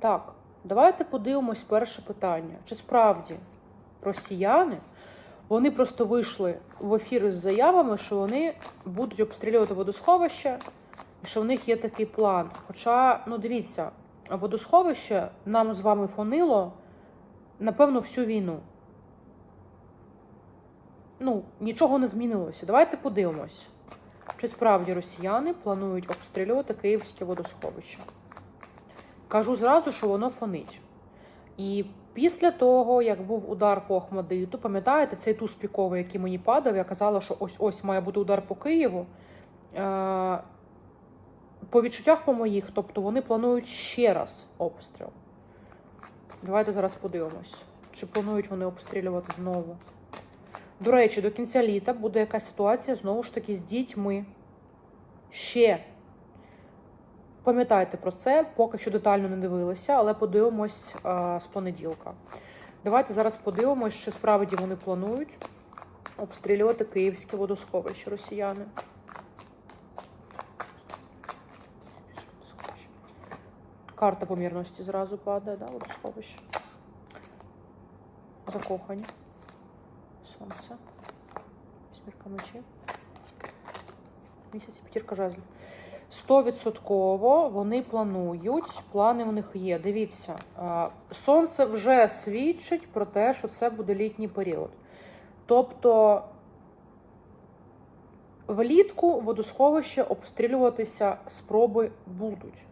Так, давайте подивимось перше питання. Чи справді росіяни вони просто вийшли в ефір із заявами, що вони будуть обстрілювати водосховище, і що в них є такий план. Хоча, ну дивіться, водосховище нам з вами фонило, напевно, всю війну. Ну, нічого не змінилося. Давайте подивимось, чи справді росіяни планують обстрілювати київське водосховище. Кажу зразу, що воно фонить. І після того, як був удар по Ахмадиту, пам'ятаєте, цей туз піковий, який мені падав, я казала, що ось ось має бути удар по Києву. Е- по відчуттях по моїх, тобто вони планують ще раз обстріл. Давайте зараз подивимось, чи планують вони обстрілювати знову. До речі, до кінця літа буде якась ситуація знову ж таки з дітьми. Ще. Пам'ятайте про це, поки що детально не дивилися, але подивимось а, з понеділка. Давайте зараз подивимось, чи справді вони планують обстрілювати київське водосховище росіяни. Карта помірності зразу падає, да, водосховище. Закохані. Сонце. Вісьмірка мечі. Місяць п'ятірка жазлів. 100% вони планують, плани в них є. Дивіться, е, сонце вже свідчить про те, що це буде літній період. Тобто влітку водосховище обстрілюватися спроби будуть.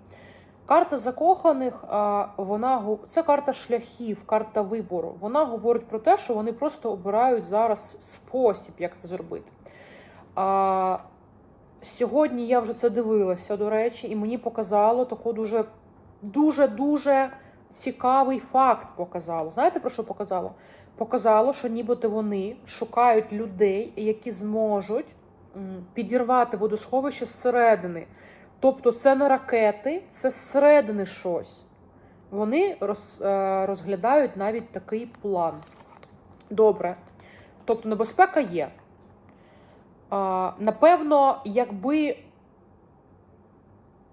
Карта закоханих, е, вона це карта шляхів, карта вибору. Вона говорить про те, що вони просто обирають зараз спосіб, як це зробити. Е, Сьогодні я вже це дивилася, до речі, і мені показало таку дуже дуже дуже цікавий факт. Показало. Знаєте про що показало? Показало, що нібито вони шукають людей, які зможуть підірвати водосховище зсередини. Тобто, це не ракети, це зсередини щось. Вони роз, е, розглядають навіть такий план. Добре. Тобто, небезпека є. Напевно, якби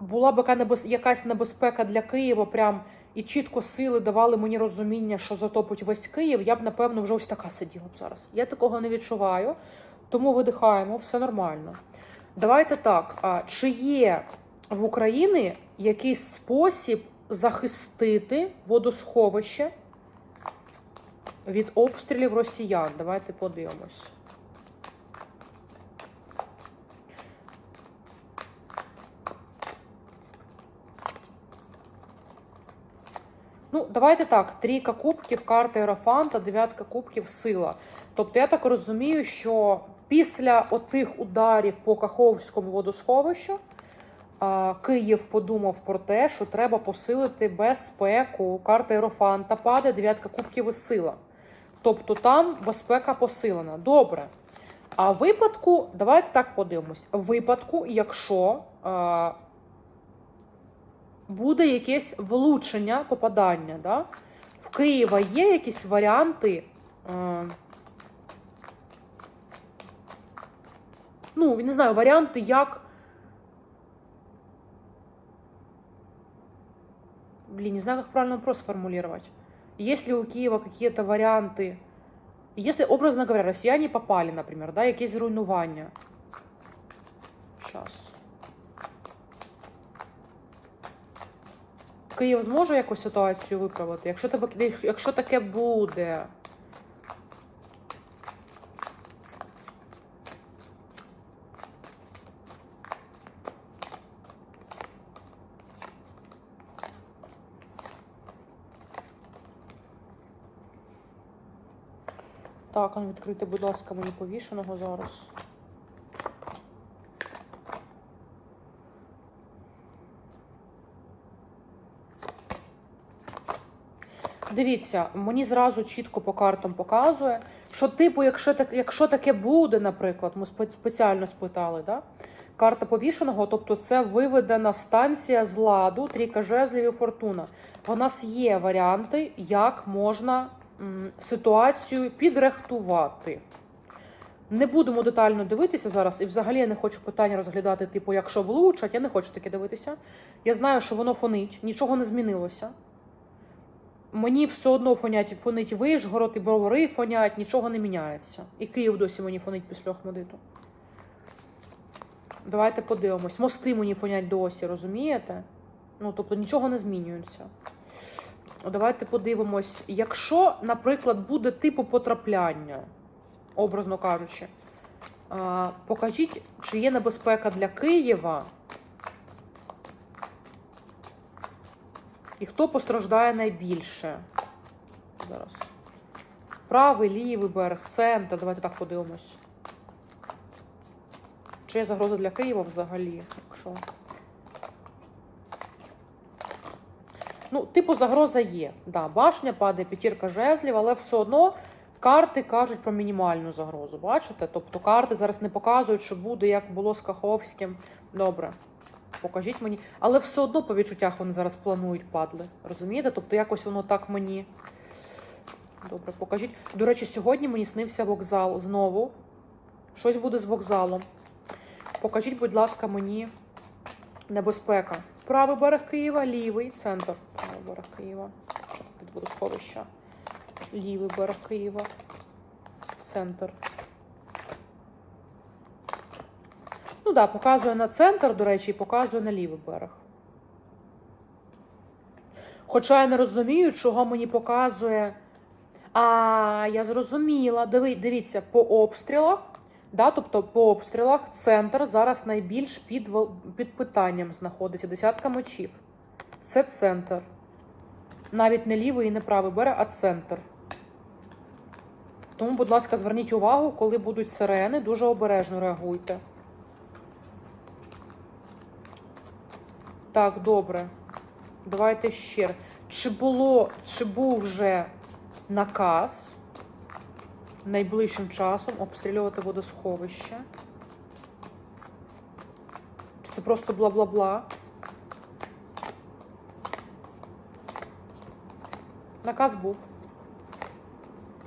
була б якась небезпека для Києва, прям і чітко сили давали мені розуміння, що затопить весь Київ, я б, напевно, вже ось така сиділа б зараз. Я такого не відчуваю, тому видихаємо, все нормально. Давайте так. Чи є в Україні якийсь спосіб захистити водосховище від обстрілів росіян? Давайте подивимось. Давайте так: трійка кубків, карта Ерофанта, дев'ятка кубків, сила. Тобто, я так розумію, що після отих ударів по Каховському водосховищу Київ подумав про те, що треба посилити безпеку. Карта Ерофанта падає, дев'ятка кубків і сила. Тобто там безпека посилена. Добре. А випадку, давайте так подивимось. Випадку, якщо буде якесь влучення, попадання, да? в Києва є якісь варіанти. Е, ну, не знаю, варіанти, як. Блин, не знаю, как правильно вопрос сформулировать. Есть ли у Киева какие-то варианты? Если, образно говоря, россияне попали, например, да, якесь зруйнування. Сейчас. Київ зможе якусь ситуацію виправити? Якщо, тебе, якщо таке буде. Так, ну відкрити, будь ласка, мені повішеного зараз. Дивіться, мені зразу чітко по картам показує, що, типу, якщо так, якщо таке буде, наприклад, ми спе- спеціально спитали, да? карта повішеного, тобто це виведена станція з ладу, трійка жезлів і фортуна. У нас є варіанти, як можна м, ситуацію підрихтувати. Не будемо детально дивитися зараз, і взагалі я не хочу питання розглядати, типу, якщо влучать, я не хочу таке дивитися. Я знаю, що воно фонить, нічого не змінилося. Мені все одно фонять, фонить Вишгород і бровари фонять, нічого не міняється. І Київ досі мені фонить після Охмадиту. Давайте подивимось. Мости мені фонять досі, розумієте? Ну, тобто нічого не змінюється. Давайте подивимось. Якщо, наприклад, буде типу потрапляння, образно кажучи, покажіть, чи є небезпека для Києва. І хто постраждає найбільше? Зараз. Правий, лівий берег, центр. Давайте так подивимось. Чи є загроза для Києва взагалі? Якщо... Ну, типу, загроза є. Да, башня падає, п'ятірка жезлів, але все одно карти кажуть про мінімальну загрозу. Бачите? Тобто карти зараз не показують, що буде, як було з Каховським. Добре. Покажіть мені. Але все одно по відчуттях вони зараз планують падли. Розумієте? Тобто якось воно так мені. Добре, покажіть. До речі, сьогодні мені снився вокзал знову. Щось буде з вокзалом. Покажіть, будь ласка, мені небезпека. Правий берег Києва, лівий центр. Правий берег Києва. Тут водосховища. Лівий берег Києва. Центр. Ну так, да, показує на центр, до речі, і показує на лівий берег. Хоча я не розумію, чого мені показує. А, я зрозуміла. Диви, дивіться, по обстрілах, да, тобто по обстрілах центр зараз найбільш під, під питанням знаходиться. Десятка мочів. Це центр. Навіть не лівий і не правий берег, а центр. Тому, будь ласка, зверніть увагу, коли будуть сирени, дуже обережно реагуйте. Так, добре. Давайте ще. Чи було, чи був вже наказ найближчим часом обстрілювати водосховище? Чи це просто бла-бла-бла? Наказ був.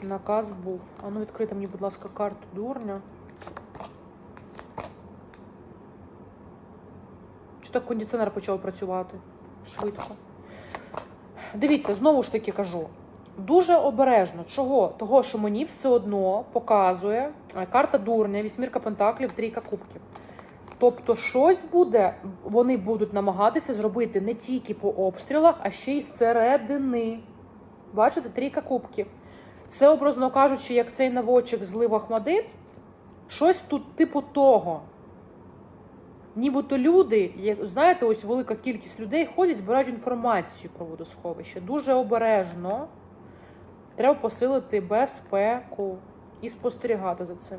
Наказ був. А ну відкрити мені, будь ласка, карту дурня. Чи так кондиціонер почав працювати швидко? Дивіться, знову ж таки кажу. Дуже обережно. Чого? Того, що мені все одно показує е, карта дурня, вісьмірка пентаклів, трійка кубків. Тобто, щось буде, вони будуть намагатися зробити не тільки по обстрілах, а ще й зсередини. Бачите, трійка кубків. Це, образно кажучи, як цей наводчик злив Ахмадит, щось тут типу того. Нібито люди, як знаєте, ось велика кількість людей ходять, збирають інформацію про водосховище. Дуже обережно. Треба посилити безпеку і спостерігати за цим.